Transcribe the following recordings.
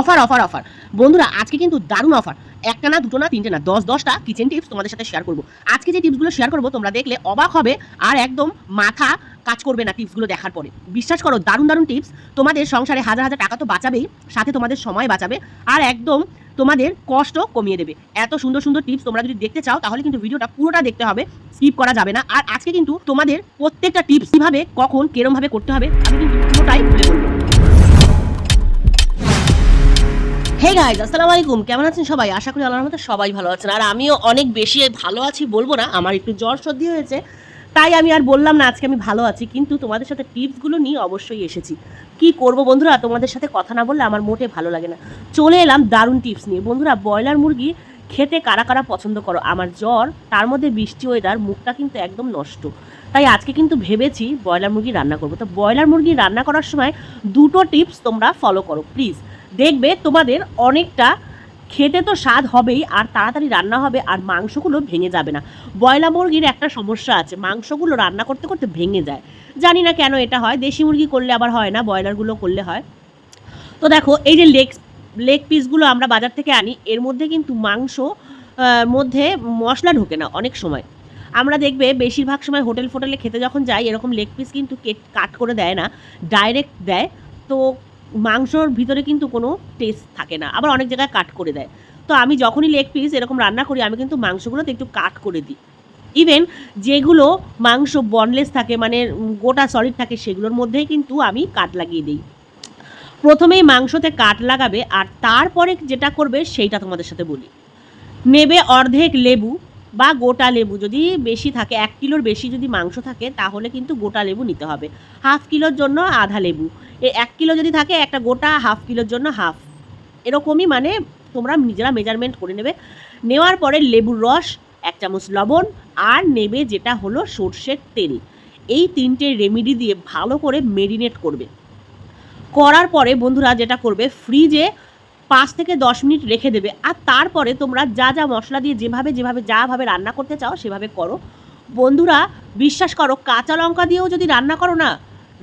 Offer offer offer বন্ধুরা, আজকে কিন্তু দারুণ অফার একটা না, দুটো না, তিনটে না, দশ, দশটা কিচেন টিপস তোমাদের সাথে শেয়ার করব। আজকে যে টিপসগুলো শেয়ার করব, তোমরা দেখলে অবাক হবে আর একদম মাথা কাজ করবে না টিপসগুলো দেখার পরে। বিশ্বাস করো, দারুণ দারুণ টিপস তোমাদের সংসারে হাজার হাজার টাকা তো বাঁচাবেই, সাথে তোমাদের সময় বাঁচাবে আর একদম তোমাদের কষ্ট কমিয়ে দেবে। এত সুন্দর সুন্দর টিপস তোমরা যদি দেখতে চাও, তাহলে কিন্তু ভিডিওটা পুরোটা দেখতে হবে স্কিপ করা যাবে না। আর আজকে কিন্তু তোমাদের প্রত্যেকটা টিপস কীভাবে, কখন, কেরমভাবে করতে হবে, আমি কিন্তু পুরোটাই খুলে বলব। হে গাইজ আসসালামু আলাইকুম। কেমন আছেন সবাই? আশা করি আল্লাহর মতো সবাই ভালো আছেন। আর আমিও অনেক বেশি ভালো আছি বলব না, আমার একটু জ্বর সর্দি হয়েছে, তাই আমি আর বললাম না আজকে আমি ভালো আছি, কিন্তু তোমাদের সাথে টিপসগুলো নিয়ে অবশ্যই এসেছি। কি করব বন্ধুরা? তোমাদের সাথে কথা না বললে আমার মোটে ভালো লাগে না। চলে এলাম দারুণ টিপস নিয়ে। বন্ধুরা, ব্রয়লার মুরগি খেতে কারা কারা পছন্দ করো? আমার জ্বর, তার মধ্যে বৃষ্টি ওয়েদার মুখটা কিন্তু একদম নষ্ট। তাই আজকে কিন্তু ভেবেছি ব্রয়লার মুরগি রান্না করব। তো ব্রয়লার মুরগি রান্না করার সময় দুটো টিপস তোমরা ফলো করো প্লিজ দেখবে তোমাদের অনেকটা খেতে তো স্বাদ হবেই, আর তাড়াতাড়ি রান্না হবে, আর মাংসগুলো ভেঙে যাবে না। ব্রয়লার মুরগির একটা সমস্যা আছে, মাংসগুলো রান্না করতে করতে ভেঙে যায়। জানি না কেন এটা হয়, দেশি মুরগি করলে আবার হয় না, ব্রয়লারগুলো করলে হয়। তো দেখো, এই যে লেগ লেগ পিসগুলো আমরা বাজার থেকে আনি, এর মধ্যে কিন্তু মাংস মধ্যে মশলা ঢোকে না অনেক সময়। আমরা দেখবে বেশিরভাগ সময় হোটেল ফোটেলে খেতে যখন যাই, এরকম লেগ পিস কিন্তু কাট করে দেয় না, ডাইরেক্ট দেয়। তো মাংসর ভিতরে কিন্তু কোনো টেস্ট থাকে না। আবার অনেক জায়গায় কাট করে দেয়। তো আমি যখনই লেগ পিস এরকম রান্না করি, আমি কিন্তু মাংসগুলোতে একটু কাট করে দিই। ইভেন যেগুলো মাংস বনলেস থাকে মানে গোটা সলিড থাকে, সেগুলোর মধ্যেই কিন্তু আমি কাট লাগিয়ে দিই। প্রথমেই মাংসতে কাট লাগাবে আর তারপরে যেটা করবে, সেইটা তোমাদের সাথে বলি। নেবে অর্ধেক লেবু বা গোটা লেবু। যদি বেশি থাকে, এক কিলোর বেশি যদি মাংস থাকে, তাহলে কিন্তু গোটা লেবু নিতে হবে। হাফ কিলোর জন্য আধা লেবু। এ এক কিলো যদি থাকে, একটা গোটা হাফ কিলোর জন্য হাফ। এরকমই মানে তোমরা নিজেরা মেজারমেন্ট করে নেবে। নেওয়ার পরে লেবুর রস, এক চামচ লবণ, আর নেবে যেটা হলো সর্ষের তেল। এই তিনটে রেমেডি দিয়ে ভালো করে মেরিনেট করবে। করার পরে বন্ধুরা যেটা করবে ফ্রিজে পাঁচ থেকে দশ মিনিট রেখে দেবে। আর তারপরে তোমরা যা যা মশলা দিয়ে যেভাবে যেভাবে যাভাবে রান্না করতে চাও সেভাবে করো। বন্ধুরা, বিশ্বাস করো, কাঁচা লঙ্কা দিয়েও যদি রান্না করো না,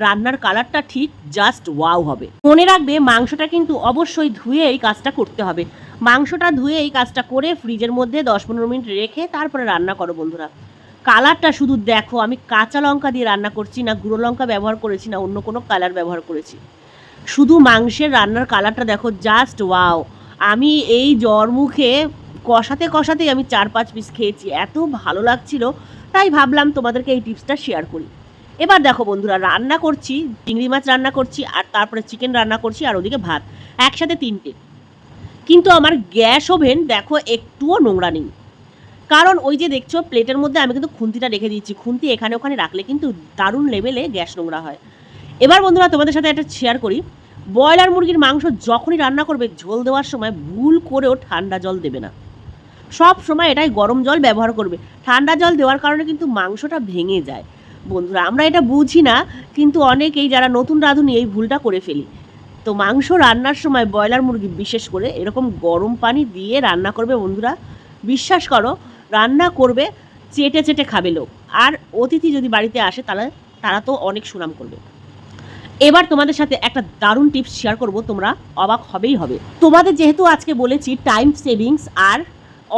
রান্নার কালারটা ঠিক জাস্ট ওয়াও হবে। মনে রাখবে, মাংসটা কিন্তু অবশ্যই ধুয়ে এই কাজটা করতে হবে। মাংসটা ধুয়ে এই কাজটা করে ফ্রিজের মধ্যে দশ পনেরো মিনিট রেখে তারপরে রান্না করো বন্ধুরা। কালারটা শুধু দেখো, আমি কাঁচা লঙ্কা দিয়ে রান্না করছি না, গুঁড়ো লঙ্কা ব্যবহার করেছি না, অন্য কোনো কালার ব্যবহার করেছি। শুধু মাংসের রান্নার কালারটা দেখো জাস্ট ওয়াও আমি এই জ্বর মুখে কষাতে কষাতেই আমি চার পাঁচ পিস খেয়েছি, এত ভালো লাগছিল। তাই ভাবলাম তোমাদেরকে এই টিপসটা শেয়ার করি। এবার দেখো বন্ধুরা, রান্না করছি, চিংড়ি মাছ রান্না করছি, আর তারপরে চিকেন রান্না করছি, আর ওদিকে ভাত। একসাথে তিনটে। কিন্তু আমার গ্যাস ওভেন দেখো একটুও নোংরা নেই। কারণ ওই যে দেখছ প্লেটের মধ্যে আমি কিন্তু খুন্তিটা রেখে দিয়েছি। খুন্তি এখানে ওখানে রাখলে কিন্তু দারুণ লেভেলে গ্যাস নোংরা হয়। এবার বন্ধুরা তোমাদের সাথে একটা শেয়ার করি। ব্রয়লার মুরগির মাংস যখনই রান্না করবে, ঝোল দেওয়ার সময় ভুল করেও ঠান্ডা জল দেবে না। সব সময় এটাই গরম জল ব্যবহার করবে। ঠান্ডা জল দেওয়ার কারণে কিন্তু মাংসটা ভেঙে যায়। বন্ধুরা, আমরা এটা বুঝি না, কিন্তু অনেকেই যারা নতুন রাঁধুনি এই ভুলটা করে ফেলি। তো মাংস রান্নার সময় ব্রয়লার মুরগি বিশেষ করে এরকম গরম পানি দিয়ে রান্না করবে বন্ধুরা। বিশ্বাস করো, রান্না করবে, চেটে চেটে খাবে লোক। আর অতিথি যদি বাড়িতে আসে, তাহলে তারা তো অনেক সুনাম করবে। এবার তোমাদের সাথে একটা দারুণ টিপস শেয়ার করব, তোমরা অবাক হবেই হবে। তোমাদের যেহেতু আজকে বলেছি টাইম সেভিংস আর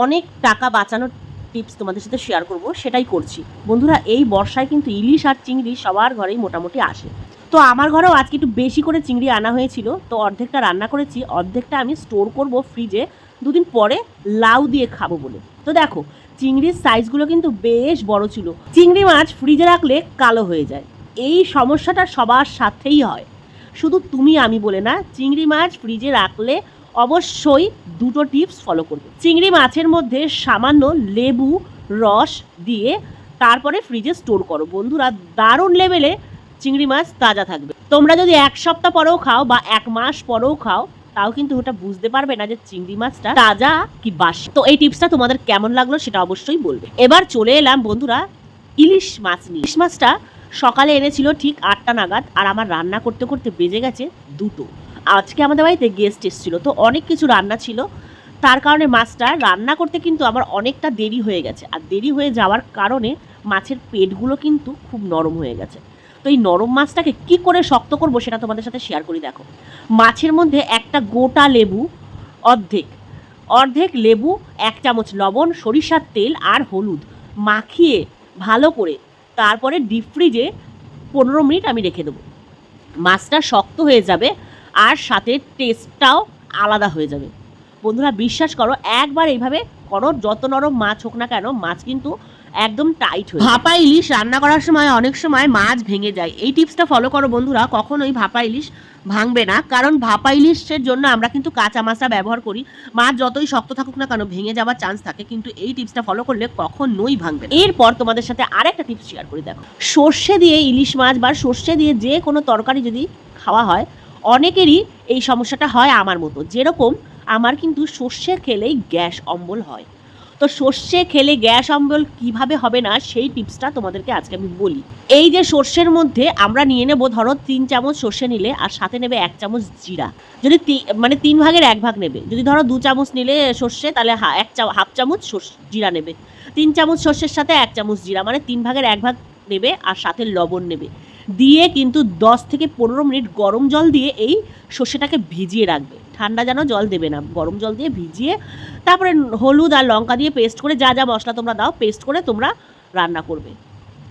অনেক টাকা বাঁচানোর টিপস তোমাদের সাথে শেয়ার করব, সেটাই করছি। বন্ধুরা, এই বর্ষায় কিন্তু ইলিশ আর চিংড়ি সবার ঘরেই মোটামুটি আসে। তো আমার ঘরেও আজকে একটু বেশি করে চিংড়ি আনা হয়েছিল, তো অর্ধেকটা রান্না করেছি, অর্ধেকটা আমি স্টোর করব ফ্রিজে দুদিন পরে লাউ দিয়ে খাব বলে। তো দেখো, চিংড়ির সাইজগুলো কিন্তু বেশ বড় ছিল। চিংড়ি মাছ ফ্রিজে রাখলে কালো হয়ে যায়। এই সমস্যাটা সবার সাথেই হয়। শুধু তুমি, আমি বলে না, চিংড়ি মাছ ফ্রিজে রাখলে অবশ্যই দুটো টিপস ফলো করবে। চিংড়ি মাছের মধ্যে সামান্য লেবু, রস দিয়ে তারপরে ফ্রিজে স্টোর করো। বন্ধুরা, দারুণ লেভেলে চিংড়ি মাছ তাজা থাকবে। তোমরা যদি এক সপ্তাহ পরেও খাও বা এক মাস পরেও খাও, তাও কিন্তু ওটা বুঝতে পারবে না যে চিংড়ি মাছটা তাজা কি বাসি। তো এই টিপসটা তোমাদের কেমন লাগল সেটা অবশ্যই বলবে। এবার চলে এলাম, বন্ধুরা, ইলিশ মাছ নিয়ে। ইলিশ মাছটা সকালে এনেছিল ঠিক আটটা নাগাদ, আর আমার রান্না করতে করতে বেজে গেছে দুটো। আজকে আমাদের বাড়িতে গেস্ট এসেছিল, তো অনেক কিছু রান্না ছিল। তার কারণে মাছটা রান্না করতে কিন্তু আমার অনেকটা দেরি হয়ে গেছে। আর দেরি হয়ে যাওয়ার কারণে মাছের পেটগুলো কিন্তু খুব নরম হয়ে গেছে। তো এই নরম মাছটাকে কি করে শক্ত করব সেটা তোমাদের সাথে শেয়ার করি, দেখো। মাছের মধ্যে একটা গোটা লেবু, অর্ধেক। অর্ধেক লেবু, এক চামচ লবণ, সরিষার তেল আর হলুদ। মাখিয়ে ভালো করে তারপরে ডিপ ফ্রিজে পনেরো মিনিট আমি রেখে দেবো। মাছটা শক্ত হয়ে যাবে আর সাথে টেস্টটাও আলাদা হয়ে যাবে। বন্ধুরা, বিশ্বাস করো, একবার এইভাবে করো, যত নরম মাছ হোক না কেন, মাছ কিন্তু একদম টাইট হয়ে ভাপা ইলিশ রান্না করার সময় অনেক সময় মাছ ভেঙে যায়। এই টিপসটা ফলো করো বন্ধুরা, কখনোই ভাপা ইলিশ ভাঙবে না। কারণ ভাপা ইলিশের জন্য আমরা কিন্তু কাঁচা মাছটা ব্যবহার করি। মাছ যতই শক্ত থাকুক না কেন, ভেঙে যাওয়ার চান্স থাকে। কিন্তু এই টিপসটা ফলো করলে কখনোই ভাঙবে এরপর তোমাদের সাথে আরেকটা টিপস শেয়ার করে, দেখো। সর্ষে দিয়ে ইলিশ মাছ বা সর্ষে দিয়ে যে কোনো তরকারি যদি খাওয়া হয়, অনেকেরই এই সমস্যাটা হয় আমার মতো। যেরকম আমার কিন্তু সর্ষে খেলেই গ্যাস অম্বল হয়। তো সর্ষে খেলে গ্যাস অম্বল কীভাবে হবে না, সেই টিপসটা তোমাদেরকে আজকে আমি বলি। এই যে সর্ষের মধ্যে আমরা নিয়ে নেব ধরো তিন চামচ সর্ষে নিলে আর সাথে নেবে এক চামচ জিরা। যদি মানে তিন ভাগের এক ভাগ নেবে। যদি ধরো দু চামচ নিলে সর্ষে, তাহলে এক হাফ চামচ জিরা নেবে। তিন চামচ সর্ষের সাথে এক চামচ জিরা মানে তিন ভাগের এক ভাগ নেবে আর সাথে লবণ নেবে। দিয়ে কিন্তু দশ থেকে পনেরো মিনিট গরম জল দিয়ে এই সর্ষেটাকে ভিজিয়ে রাখবে। ঠান্ডা যেন জল দেবে না, গরম জল দিয়ে ভিজিয়ে তারপরে হলুদ আর লঙ্কা দিয়ে পেস্ট করে যা যা মশলা তোমরা দাও পেস্ট করে তোমরা রান্না করবে।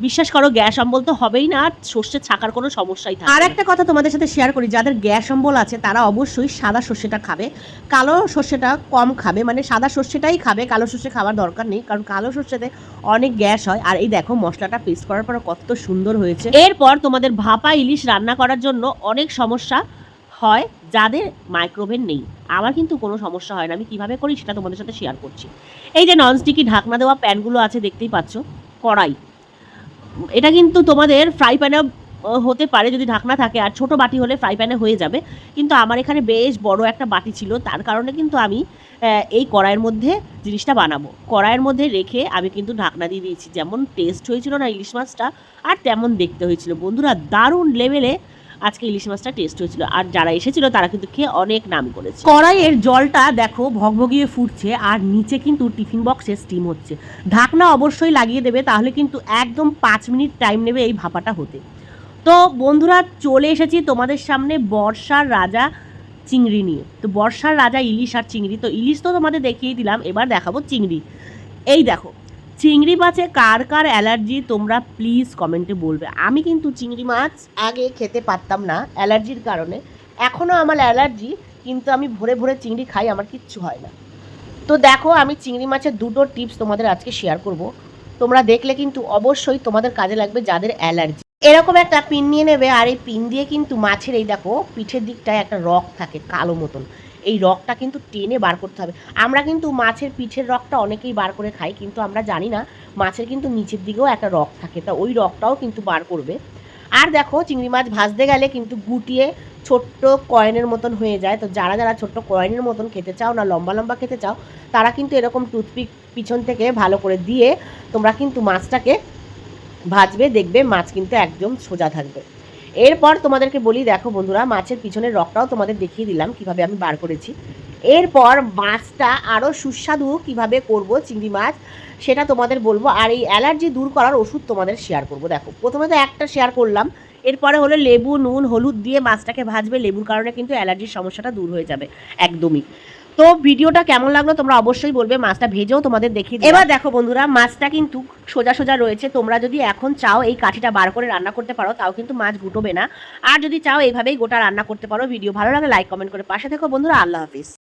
বিশ্বাস করো গ্যাস অম্বল তো হবেই না আর সর্ষে ছাকার কোনো সমস্যাই থাকে আর একটা কথা তোমাদের সাথে শেয়ার করি যাদের গ্যাস অম্বল আছে তারা অবশ্যই সাদা সর্ষেটা খাবে। কালো সর্ষেটা কম খাবে মানে সাদা সর্ষেটাই খাবে কালো সর্ষে খাওয়ার দরকার নেই কারণ কালো সর্ষেতে অনেক গ্যাস হয়। আর এই দেখো মশলাটা পেস্ট করার পর কত সুন্দর হয়েছে। এরপর তোমাদের ভাপা ইলিশ রান্না করার জন্য অনেক সমস্যা হয় যাদের মাইক্রোওভেন নেই। আমার কিন্তু কোনো সমস্যা হয় না আমি কীভাবে করি সেটা তোমাদের সাথে শেয়ার করছি। এই যে ননস্টিকি ঢাকনা দেওয়া প্যানগুলো আছে দেখতেই পাচ্ছ কড়াই। এটা কিন্তু তোমাদের ফ্রাই প্যানে হতে পারে যদি ঢাকনা থাকে, আর ছোট বাটি হলে ফ্রাই প্যানে হয়ে যাবে। কিন্তু আমার এখানে বেশ বড় একটা বাটি ছিল, তার কারণে কিন্তু আমি এই কড়াইয়ের মধ্যে জিনিসটা বানাবো। কড়াইয়ের মধ্যে রেখে আমি কিন্তু ঢাকনা দিয়ে দিয়েছি। যেমন টেস্ট হয়েছিল না ইলিশ মাছটা, আর তেমন দেখতে হয়েছিল। বন্ধুরা, দারুণ লেভেলে আজকে ইলিশ মাছটা টেস্ট হয়েছিল। আর যারা এসেছিল, তারা কিন্তু খেয়ে অনেক নাম করেছে। কড়াইয়ের জলটা দেখো ভগভগিয়ে ফুটছে, আর নিচে কিন্তু টিফিন বক্সে স্টিম হচ্ছে। ঢাকনা অবশ্যই লাগিয়ে দেবে, তাহলে কিন্তু একদম পাঁচ মিনিট টাইম নেবে এই ভাপাটা হতে। তো বন্ধুরা, চলে এসেছি তোমাদের সামনে বর্ষার রাজা চিংড়ি নিয়ে। তো বর্ষার রাজা ইলিশ আর চিংড়ি। তো ইলিশ তো তোমাদের দেখিয়ে দিলাম, এবার দেখাবো চিংড়ি। এই দেখো চিংড়ি মাছে কার কার অ্যালার্জি তোমরা প্লিজ কমেন্টে বলবে। আমি কিন্তু চিংড়ি মাছ আগে খেতে পারতাম না অ্যালার্জির কারণে। এখনও আমার অ্যালার্জি, কিন্তু আমি ভোরে ভোরে চিংড়ি খাই, আমার কিচ্ছু হয় না। তো দেখো, আমি চিংড়ি মাছের দুটো টিপস তোমাদের আজকে শেয়ার করব। তোমরা দেখলে কিন্তু অবশ্যই তোমাদের কাজে লাগবে যাদের অ্যালার্জি। এরকম একটা পিন নিয়ে নেবে, আর এই পিন দিয়ে কিন্তু মাছের এই দেখো, পিঠের দিকটায় একটা রক থাকে, কালো মতন। এই রকটা কিন্তু টেনে বার করতে হবে। আমরা কিন্তু মাছের পিঠের রকটা অনেকেই বার করে খাই, কিন্তু আমরা জানি না মাছের কিন্তু নিচের দিকেও একটা রক থাকে, তা ওই রকটাও কিন্তু বার করবে। আর দেখো, চিংড়ি মাছ ভাজতে গেলে কিন্তু গুটিয়ে ছোট্ট কয়েনের মতন হয়ে যায়। তো যারা যারা ছোট্ট কয়েনের মতন খেতে চাও না, লম্বা লম্বা খেতে চাও, তারা কিন্তু এরকম টুথপিক পিছন থেকে ভালো করে দিয়ে তোমরা কিন্তু মাছটাকে ভাজবে, দেখবে মাছ কিন্তু একদম সোজা থাকবে। এরপর তোমাদেরকে বলি, দেখো বন্ধুরা, মাছের পিছনের রকটাও তোমাদের দেখিয়ে দিলাম কীভাবে আমি বার করেছি। এরপর মাছটা আরও সুস্বাদু কীভাবে করব চিংড়ি মাছ, সেটা তোমাদের বলব। আর এই অ্যালার্জি দূর করার ওষুধ তোমাদের শেয়ার করব। দেখো, প্রথমে তো একটা শেয়ার করলাম এরপরে হলো লেবু, নুন, হলুদ দিয়ে মাছটাকে ভাজবে। লেবুর কারণে কিন্তু অ্যালার্জির সমস্যাটা দূর হয়ে যাবে, একদমই। তো ভিডিওটা কেমন লাগল তোমরা অবশ্যই বলবে, মাছটা ভেজেও তোমাদের দিলাম। এবার দেখো বন্ধুরা, মাছটা কিন্তু সোজা সোজা রয়েছে। তোমরা যদি এখন চাও এই কাঠিটা বার করে রান্না করতে পারো, তাও কিন্তু মাছ গুটোবে না। আর যদি চাও এইভাবেই গোটা রান্না করতে পারো, ভিডিও ভালো লাগে লাইক কমেন্ট করে পাশে থেকো বন্ধুরা, আল্লাহ হাফিজ।